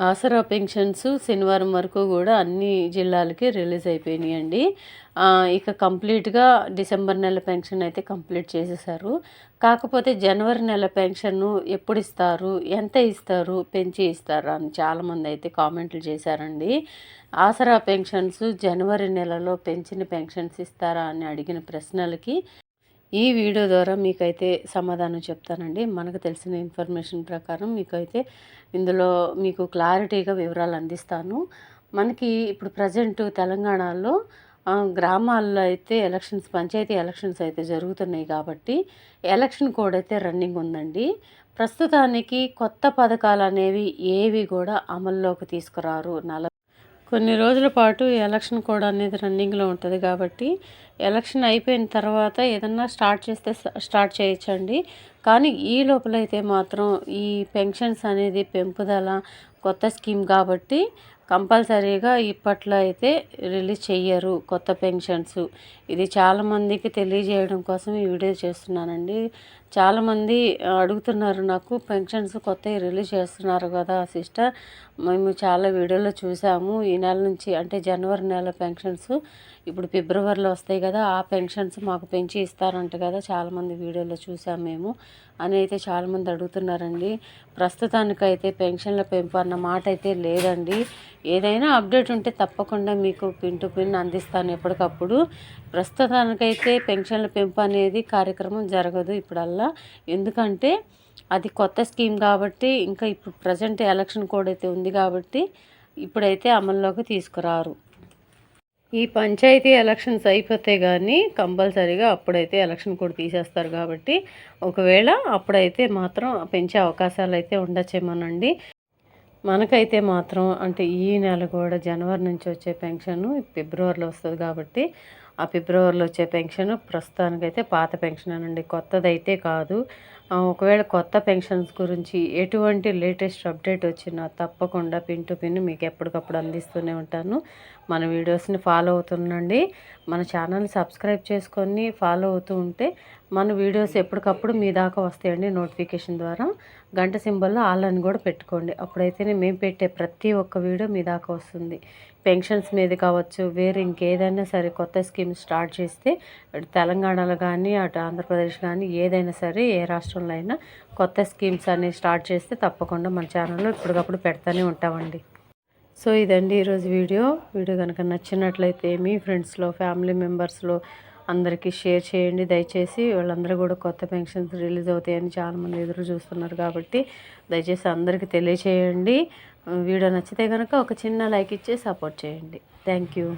ఆసరా pensions శనివారం వరకు కూడా అన్ని జిల్లాలకి రిలీజ్ అయిపోయినాయండి. ఇక కంప్లీట్గా డిసెంబర్ నెల పెన్షన్ అయితే కంప్లీట్ చేసేసారు. కాకపోతే జనవరి నెల పెన్షన్ ఎప్పుడు ఇస్తారు ఎంత ఇస్తారు పెంచి ఇస్తారా అని చాలామంది అయితే కామెంట్లు చేశారండి. ఆసరా పెన్షన్స్ జనవరి నెలలో పెంచిన పెన్షన్స్ ఇస్తారా అని అడిగిన ప్రశ్నలకి ఈ వీడియో ద్వారా మీకైతే సమాధానం చెప్తానండి. మనకు తెలిసిన ఇన్ఫర్మేషన్ ప్రకారం మీకైతే ఇందులో మీకు క్లారిటీగా వివరాలు అందిస్తాను. మనకి ఇప్పుడు ప్రజెంట్ తెలంగాణలో గ్రామాల్లో అయితే ఎలక్షన్స్ పంచాయతీ ఎలక్షన్స్ అయితే జరుగుతున్నాయి కాబట్టి ఎలక్షన్ కోడ్ అయితే రన్నింగ్ ఉందండి. ప్రస్తుతానికి కొత్త పథకాలు అనేవి ఏవి కూడా అమల్లోకి తీసుకురారు. నల కొన్ని రోజుల పాటు ఎలక్షన్ కూడా అనేది రన్నింగ్లో ఉంటుంది కాబట్టి ఎలక్షన్ అయిపోయిన తర్వాత ఏదన్నా స్టార్ట్ చేస్తే స్టార్ట్ చేయొచ్చండి. కానీ ఈ లోపలైతే మాత్రం ఈ పెన్షన్స్ అనేది పెంపుదల కొత్త స్కీమ్ కాబట్టి కంపల్సరీగా ఇప్పట్లో అయితే రిలీజ్ చెయ్యరు కొత్త పెన్షన్స్. ఇది చాలామందికి తెలియజేయడం కోసం ఈ వీడియో చేస్తున్నానండి. చాలామంది అడుగుతున్నారు నాకు పెన్షన్స్ కొత్తవి రిలీజ్ చేస్తున్నారు కదా సిస్టర్. మేము చాలా వీడియోలో చూసాము. ఈ నెల నుంచి అంటే జనవరి నెల పెన్షన్స్ ఇప్పుడు ఫిబ్రవరిలో వస్తాయి కదా ఆ పెన్షన్స్ మాకు పెంచి ఇస్తారంట కదా చాలామంది వీడియోలో చూసాం మేము. అని అయితే చాలామంది అడుగుతున్నారండి. ప్రస్తుతానికైతే పెన్షన్ల పెంపు అన్న మాట అయితే లేదండి. ఏదైనా అప్డేట్ ఉంటే తప్పకుండా మీకు పిన్ టు పిన్ అందిస్తాను ఎప్పటికప్పుడు. ప్రస్తుతానికైతే పెన్షన్ల పెంపు అనేది కార్యక్రమం జరగదు ఇప్పుడల్లా. ఎందుకంటే అది కొత్త స్కీమ్ కాబట్టి ఇంకా ఇప్పుడు ప్రజెంట్ ఎలక్షన్ కోడ్ అయితే ఉంది కాబట్టి ఇప్పుడైతే అమల్లోకి తీసుకురారు. ఈ పంచాయతీ ఎలక్షన్స్ అయిపోతే కానీ కంపల్సరీగా అప్పుడైతే ఎలక్షన్ కూడా తీసేస్తారు కాబట్టి ఒకవేళ అప్పుడైతే మాత్రం పెంచే అవకాశాలు అయితే ఉండొచ్చేమోనండి. మనకైతే మాత్రం అంటే ఈ నెల కూడా జనవరి నుంచి వచ్చే పెన్షన్ ఫిబ్రవరిలో వస్తుంది కాబట్టి ఆ ఫిబ్రవరిలో వచ్చే పెన్షన్ ప్రస్తుతానికైతే పాత పెన్షన్ అనండి. కొత్తదైతే కాదు. ఒకవేళ కొత్త పెన్షన్స్ గురించి ఎటువంటి లేటెస్ట్ అప్డేట్ వచ్చినా తప్పకుండా పిన్ టు పిన్ మీకు ఎప్పటికప్పుడు అందిస్తూనే ఉంటాను. మన వీడియోస్ని ఫాలో అవుతుండండి. మన ఛానల్ని సబ్స్క్రైబ్ చేసుకొని ఫాలో అవుతూ ఉంటే మన వీడియోస్ ఎప్పటికప్పుడు మీ దాకా వస్తాయండి నోటిఫికేషన్ ద్వారా. గంట సింబల్లో ఆల్ అని కూడా పెట్టుకోండి. అప్పుడైతేనే మేము పెట్టే ప్రతి ఒక్క వీడియో మీ దాకా వస్తుంది. పెన్షన్స్ మీద కావచ్చు వేరే ఇంకేదైనా సరే కొత్త స్కీమ్ స్టార్ట్ చేస్తే అటు తెలంగాణలో కానీ అటు ఆంధ్రప్రదేశ్ కానీ ఏదైనా సరే ఏ రాష్ట్రంలో అయినా కొత్త స్కీమ్స్ అనేవి స్టార్ట్ చేస్తే తప్పకుండా మన ఛానల్లో ఇప్పటికప్పుడు పెడతానే ఉంటామండి. సో ఇదండి ఈరోజు వీడియో. వీడియో కనుక నచ్చినట్లయితే మీ ఫ్రెండ్స్లో ఫ్యామిలీ మెంబర్స్లో అందరికీ షేర్ చేయండి. దయచేసి వాళ్ళందరూ కూడా కొత్త పెన్షన్స్ రిలీజ్ అవుతాయని చాలామంది ఎదురు చూస్తున్నారు కాబట్టి దయచేసి అందరికీ తెలియచేయండి. వీడియో నచ్చితే కనుక ఒక చిన్న లైక్ ఇచ్చి సపోర్ట్ చేయండి. Thank you.